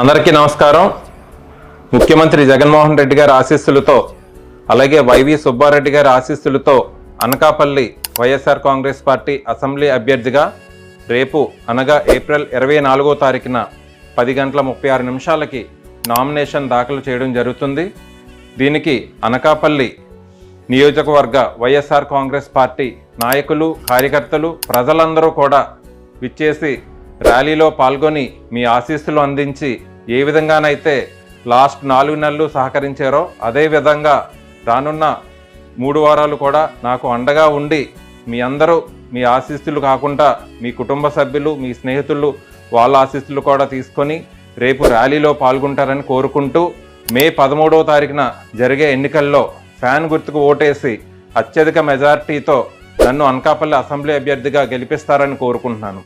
అందరికీ నమస్కారం. ముఖ్యమంత్రి జగన్మోహన్ రెడ్డి గారి ఆశీస్సులతో అలాగే వైవి సుబ్బారెడ్డి గారి ఆశీస్సులతో Anakapalli YSR Congress Party assembly అభ్యర్థిగా రేపు అనగా ఏప్రిల్ ఇరవై నాలుగో తారీఖున పది గంటల ముప్పై ఆరు నిమిషాలకి నామినేషన్ దాఖలు చేయడం జరుగుతుంది. దీనికి అనకాపల్లి నియోజకవర్గ వైఎస్ఆర్ కాంగ్రెస్ పార్టీ నాయకులు కార్యకర్తలు ప్రజలందరూ కూడా విచ్చేసి ర్యాలీలో పాల్గొని మీ ఆశీస్సులు అందించి ఏ విధంగానైతే లాస్ట్ నాలుగు నెలలు సహకరించారో అదే విధంగా రానున్న మూడు వారాలు కూడా నాకు అండగా ఉండి మీ అందరూ మీ ఆశీస్సులు కాకుండా మీ కుటుంబ సభ్యులు మీ స్నేహితులు వాళ్ళ ఆశీస్సులు కూడా తీసుకొని రేపు ర్యాలీలో పాల్గొంటారని కోరుకుంటూ మే పదమూడవ తారీఖున జరిగే ఎన్నికల్లో ఫ్యాన్ గుర్తుకు ఓటేసి అత్యధిక మెజార్టీతో నన్ను అనకాపల్లి అసెంబ్లీ అభ్యర్థిగా గెలిపిస్తారని కోరుకుంటున్నాను.